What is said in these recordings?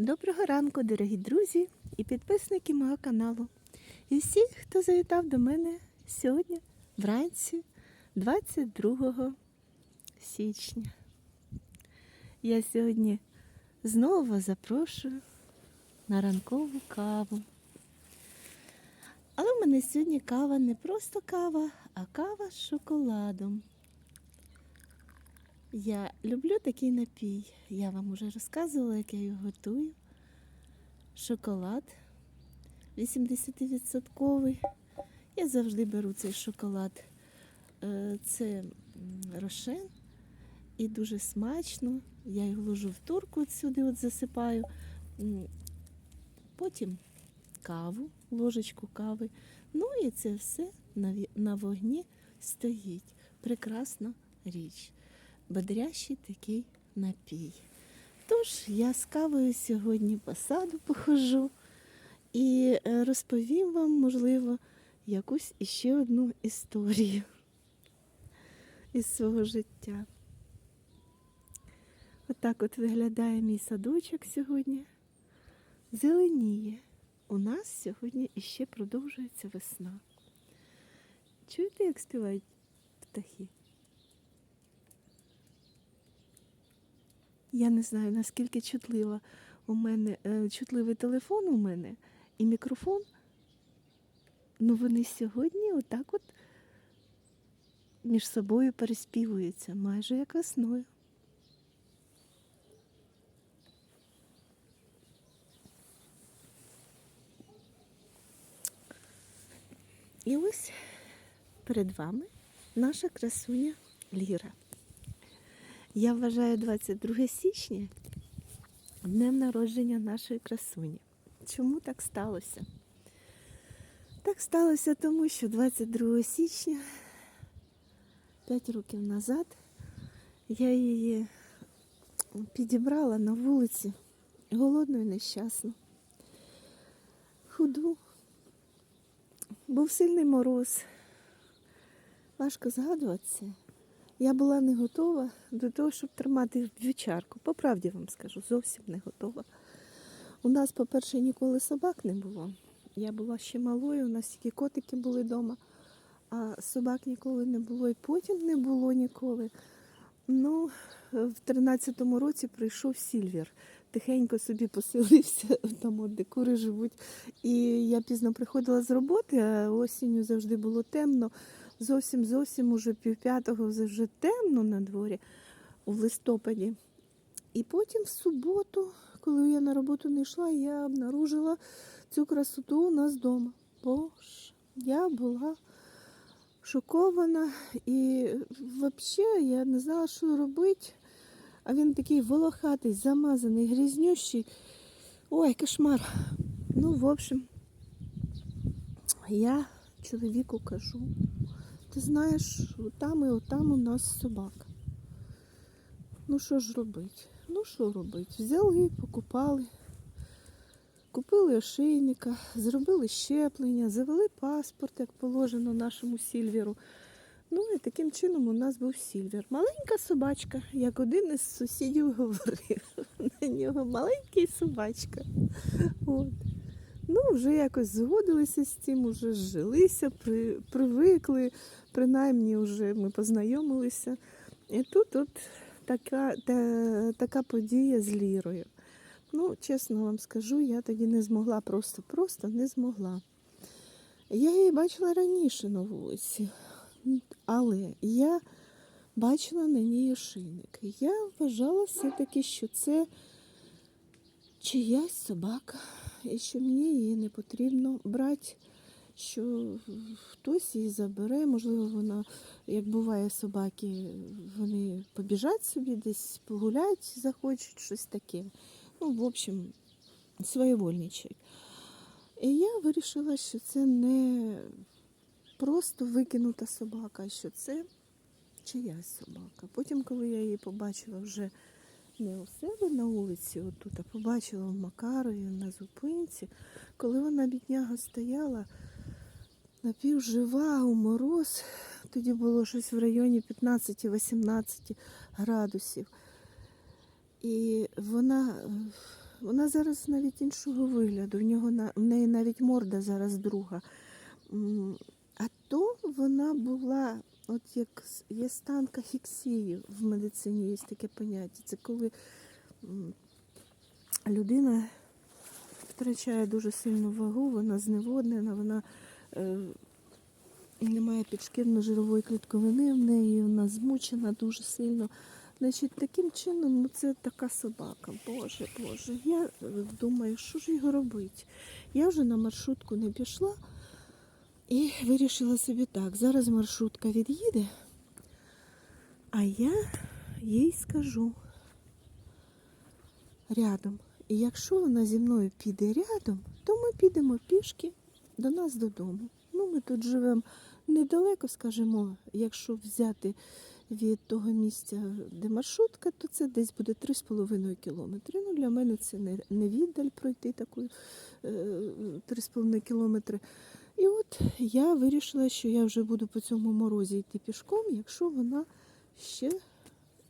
Доброго ранку, дорогі друзі і підписники мого каналу. І всі, хто завітав до мене сьогодні, вранці, 22 січня. Я сьогодні знову вас запрошую на ранкову каву. Але в мене сьогодні кава не просто кава, а кава з шоколадом. Я люблю такий напій. Я вам уже розказувала, як я його готую. Шоколад 80%. Я завжди беру цей шоколад. Е, Це рошен і дуже смачно. Я його ложу в турку от сюди от засипаю. Потім каву, ложечку кави. Ну і це все на вогні стоїть. Прекрасна річ бодрящий такий напій. Тож я з кавою сьогодні по саду похожу і е, розповім вам, можливо, якусь іще одну історію із свого життя. Отак от виглядає мій садочок сьогодні. Зеленіє. У нас сьогодні іще продовжується весна. Чуєте, як співають птахи? Я не знаю, наскільки чутлива у мене е, чутливий телефон у мене і мікрофон. Ну вони сьогодні отак от між собою переспівуються, майже як весною. І ось перед вами наша красуня Ліра. Я вважаю 22 січня днем народження нашої красуні. Чому так сталося? Так сталося тому, що 22 січня, 5 років назад, я її підібрала на вулиці голодну і нещасну. Худу. Був сильний мороз. Важко згадувати це. Я була не готова до того, щоб тримати вівчарку. По правді вам скажу, зовсім не готова. У нас, по-перше, ніколи собак не було. Я була ще малою, у нас тільки котики були вдома, а собак ніколи не було і потім не було ніколи. Ну, в 13-му році прийшов Сільвір. Тихенько собі поселився там, от, де кури живуть. І я пізно приходила з роботи, а осінню завжди було темно зовсім зовсім уже півп'ятого вже темно на дворі у листопаді. І потім в суботу, коли я на роботу не йшла, я обнаружила цю красоту у нас вдома. Боже, я була шокована і взагалі я не знала, що робити. А він такий волохатий, замазаний, грізнющий. Ой, кошмар. Ну, в общем, я чоловіку кажу, ти знаєш, там і отам у нас собака. Ну що ж робити? Ну що робити? Взяли, покупали, купили ошейника, зробили щеплення, завели паспорт, як положено нашому сільвіру. Ну і таким чином у нас був сільвір. Маленька собачка, як один із сусідів говорив. На нього маленький собачка. От. Ну, вже якось згодилися з цим, вже зжилися, при, привикли, принаймні вже ми познайомилися. І тут от така, та, така подія з Лірою. Ну, чесно вам скажу, я тоді не змогла, просто-просто не змогла. Я її бачила раніше на вулиці, але я бачила на ній ошейник. Я вважала все-таки, що це чиясь собака, і що мені її не потрібно брати, що хтось її забере, можливо, вона, як буває собаки, вони побіжать собі десь погулять, захочуть щось таке. Ну, в общем, своєвольничають. І я вирішила, що це не просто викинута собака, що це чиясь собака. Потім, коли я її побачила вже не у себе на вулиці, отут, а побачила в Макарові на зупинці, коли вона бідняга стояла напівжива у мороз, тоді було щось в районі 15-18 градусів. І вона Вона зараз навіть іншого вигляду. В, нього, в неї навіть морда зараз друга. А то вона була, от як є стан кахексії в медицині, є таке поняття. Це коли людина втрачає дуже сильну вагу, вона зневоднена, вона е, немає підшкірно-жирової клітковини в неї, вона змучена дуже сильно. Значить, таким чином, ну, це така собака. Боже, Боже. Я е, думаю, що ж його робити? Я вже на маршрутку не пішла і вирішила собі так. Зараз маршрутка від'їде, а я їй скажу рядом. І якщо вона зі мною піде рядом, то ми підемо пішки до нас додому. Ну, ми тут живемо недалеко, скажімо, якщо взяти від того місця, де маршрутка, то це десь буде 3,5 кілометри. Ну, для мене це не, віддаль пройти таку е, 3,5 кілометри. І от я вирішила, що я вже буду по цьому морозі йти пішком, якщо вона ще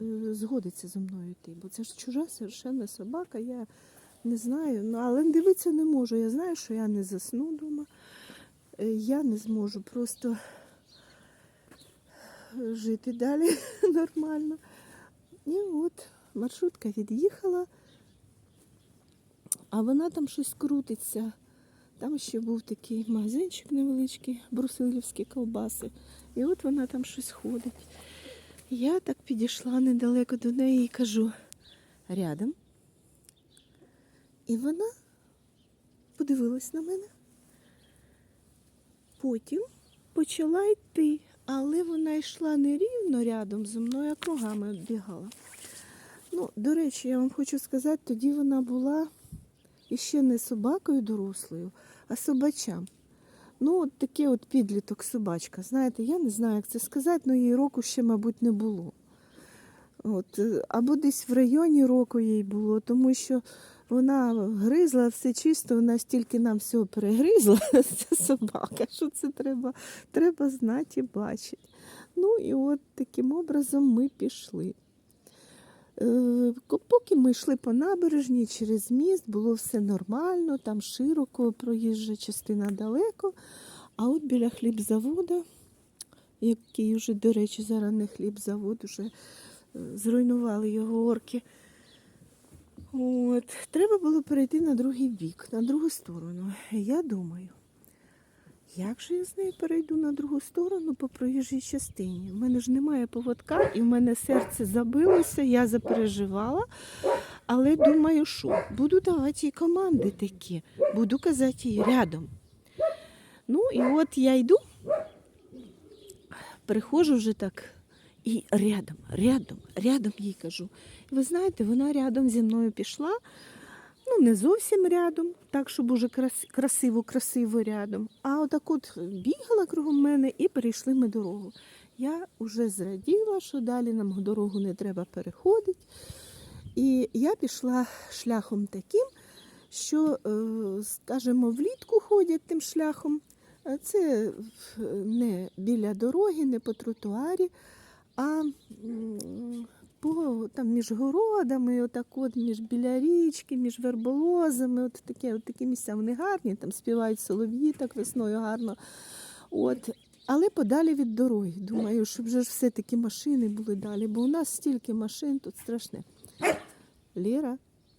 е, згодиться зі мною йти. Бо це ж чужа совершенно собака. Я не знаю, ну, але дивитися не можу. Я знаю, що я не засну вдома. Е, Я не зможу просто жити далі нормально. І от маршрутка від'їхала, а вона там щось крутиться. Там ще був такий магазинчик невеличкий, брусилівські ковбаси. І от вона там щось ходить. Я так підійшла недалеко до неї і кажу рядом. І вона подивилась на мене. Потім почала йти, але вона йшла не рівно рядом зі мною, а кругами відбігала. Ну, до речі, я вам хочу сказати, тоді вона була іще не собакою дорослою, а собачам. Ну, от такий от підліток собачка. Знаєте, я не знаю, як це сказати, але їй року ще, мабуть, не було. От, е, або десь в районі року їй було, тому що вона гризла все чисто, вона стільки нам всього перегризла, ця собака, що це треба, треба знати і бачити. Ну і от таким образом ми пішли. Е, Поки ми йшли по набережній через міст, було все нормально, там широко, проїжджа частина далеко. А от біля хлібзаводу, який вже, до речі, зараз не хлібзавод, уже е, зруйнували його орки. От, треба було перейти на другий бік, на другу сторону. Я думаю, як же я з нею перейду на другу сторону по проїжджій частині? У мене ж немає поводка, і в мене серце забилося, я запереживала. Але думаю, що буду давати їй команди такі, буду казати їй рядом. Ну і от я йду, приходжу вже так і рядом, рядом, рядом їй кажу. Ви знаєте, вона рядом зі мною пішла. Ну, не зовсім рядом, так, щоб уже красиво, красиво рядом. А отак от бігала кругом мене і перейшли ми дорогу. Я вже зраділа, що далі нам дорогу не треба переходити. І я пішла шляхом таким, що, е, скажімо, влітку ходять тим шляхом. Е, Це е, не біля дороги, не по тротуарі, а по там між городами, отак от між біля річки, між верболозами, от таке, от такі місця вони гарні, там співають солов'ї так весною гарно. От. Але подалі від дороги. Думаю, щоб вже ж все-таки машини були далі, бо у нас стільки машин тут страшне. Ліра,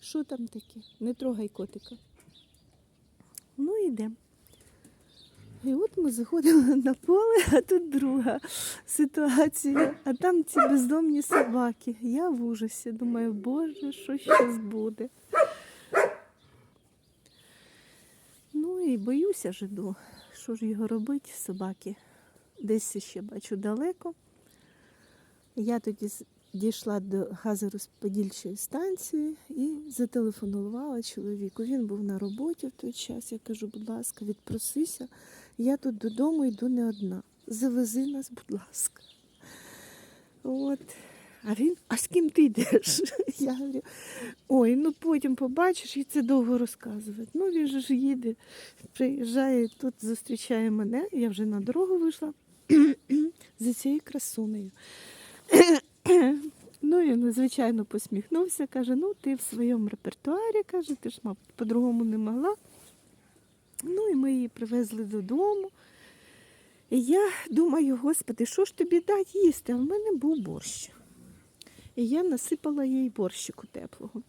що там таке? Не трогай котика. Ну, йдемо. І от ми заходимо на поле, а тут друга ситуація. А там ці бездомні собаки. Я в ужасі. Думаю, боже, що щось буде. Ну і боюся жиду. Що ж його робити, собаки? Десь ще бачу далеко. Я тоді дійшла до газорозподільчої станції і зателефонувала чоловіку. Він був на роботі в той час. Я кажу, будь ласка, відпросися. Я тут додому йду не одна. Завези нас, будь ласка. От. А він, а з ким ти йдеш? Я говорю, ой, ну потім побачиш, і це довго розказувати. Ну він же ж їде, приїжджає, тут зустрічає мене. Я вже на дорогу вийшла за цією красунею. Ну і надзвичайно посміхнувся, каже, ну ти в своєму репертуарі, каже, ти ж, мабуть, по-другому не могла. Ну і ми її привезли додому. І я думаю, господи, що ж тобі дати їсти? А в мене був борщ. І я насипала їй борщику теплого.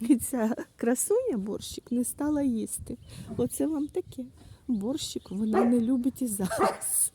І ця красуня борщик не стала їсти. Оце вам таке. Борщик вона не любить і зараз.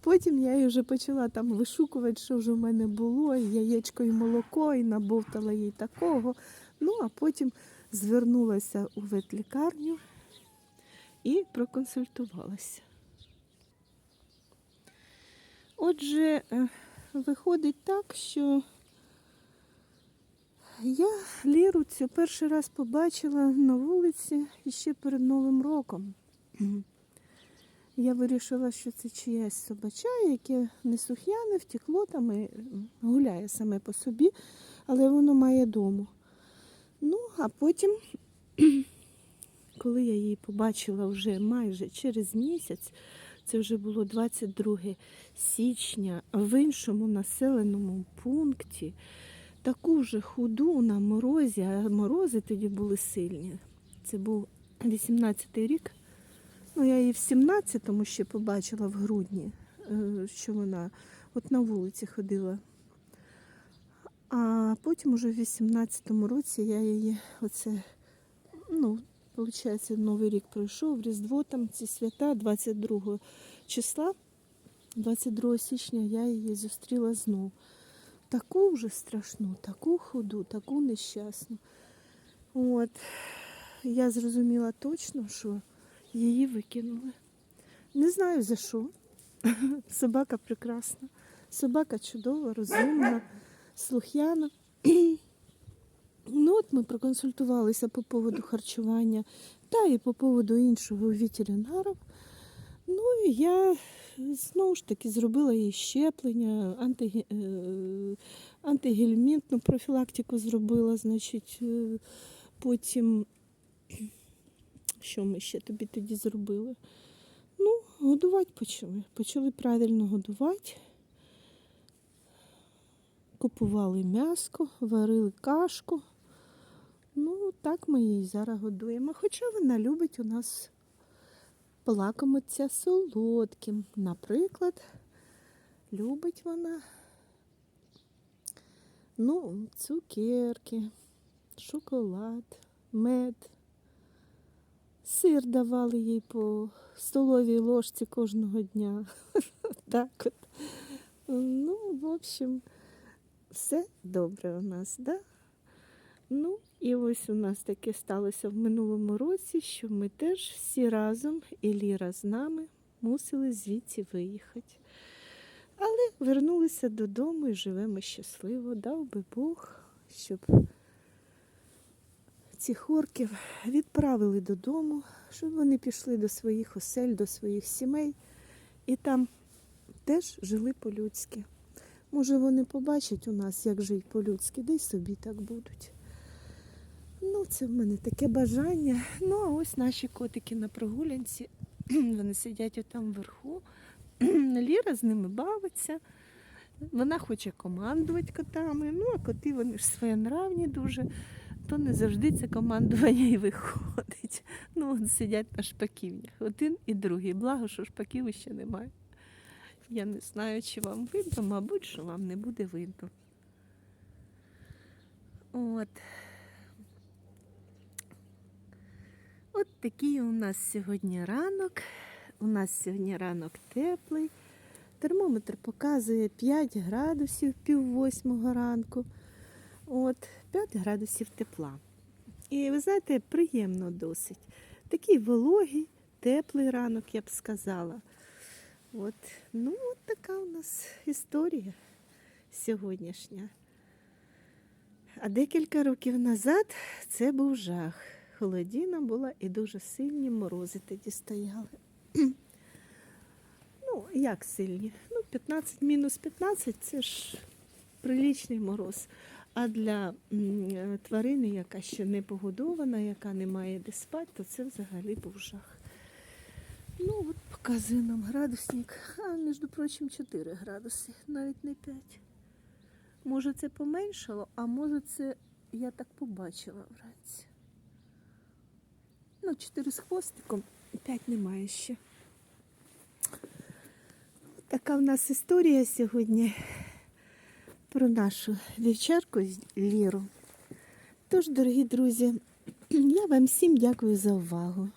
Потім я її вже почала там вишукувати, що вже в мене було, і яєчко, і молоко, і набовтала їй такого. Ну, а потім звернулася у ветлікарню і проконсультувалася. Отже, е, виходить так, що я Ліру цю перший раз побачила на вулиці ще перед Новим роком. Я вирішила, що це чиясь собача, яке не сух'яне, втекло там і гуляє саме по собі, але воно має дому. Ну, а потім, коли я її побачила вже майже через місяць, це вже було 22 січня, в іншому населеному пункті, таку вже худу на морозі, а морози тоді були сильні. Це був 18-й рік. Ну, я її в 17-му ще побачила в грудні, е, що вона от на вулиці ходила. А потім уже в 18-му році я її оце, ну, виходить, Новий рік пройшов, Різдво там ці свята 22 числа, 22 січня я її зустріла знов. Таку вже страшну, таку худу, таку нещасну. От. Я зрозуміла точно, що її викинули. Не знаю за що. Собака прекрасна. Собака чудова, розумна, слух'яна. Ну, от ми проконсультувалися по поводу харчування та і по поводу іншого ветеринарів. Ну і я знову ж таки зробила їй щеплення, антиге... е, антигельмінтну профілактику зробила, значить, е, потім що ми ще тобі тоді зробили? Ну, годувати почали. Почали правильно годувати. Купували м'яско, варили кашку. Ну, так ми її зараз годуємо. Хоча вона любить у нас полакомитися солодким. Наприклад, любить вона ну, цукерки, шоколад, мед. Сир давали їй по столовій ложці кожного дня. Так от. Ну, в общем, все добре у нас, да? Ну, і ось у нас таке сталося в минулому році, що ми теж всі разом, і Ліра з нами, мусили звідси виїхати. Але вернулися додому і живемо щасливо, дав би Бог, щоб цих орків відправили додому, щоб вони пішли до своїх осель, до своїх сімей і там теж жили по-людськи. Може, вони побачать у нас, як жить по-людськи, де собі так будуть. Ну, це в мене таке бажання. Ну, а ось наші котики на прогулянці. Вони сидять отам вверху. Ліра з ними бавиться. Вона хоче командувати котами. Ну, а коти вони ж своєнравні дуже то не завжди це командування і виходить. Ну, от сидять на шпаківнях. Один і другий. Благо, що шпаків ще немає. Я не знаю, чи вам видно, мабуть, що вам не буде видно. От. От такий у нас сьогодні ранок. У нас сьогодні ранок теплий. Термометр показує 5 градусів пів восьмого ранку. От, 5 градусів тепла. І ви знаєте, приємно досить. Такий вологий, теплий ранок, я б сказала. От, ну, от така у нас історія сьогоднішня. А декілька років назад це був жах. Холодіна була і дуже сильні морози тоді стояли. Ну, як сильні? Ну, 15 мінус 15 це ж приличний мороз. А для тварини, яка ще не погодована, яка не має де спати, то це взагалі був жах. Ну, от показує нам градусник. А, між прочим, 4 градуси, навіть не 5. Може, це поменшало, а може, це я так побачила вранці. Ну, чотири з хвостиком, п'ять немає ще. Така в нас історія сьогодні про нашу вівчарку Ліру. Тож, дорогі друзі, я вам всім дякую за увагу.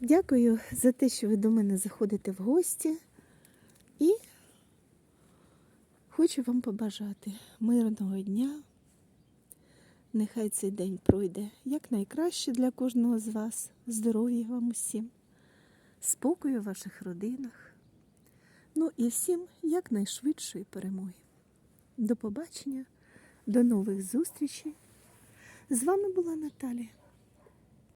Дякую за те, що ви до мене заходите в гості. І хочу вам побажати мирного дня. Нехай цей день пройде якнайкраще для кожного з вас. Здоров'я вам усім, спокою в ваших родинах. Ну і всім якнайшвидшої перемоги. До побачення, до нових зустрічей. З вами була Наталія.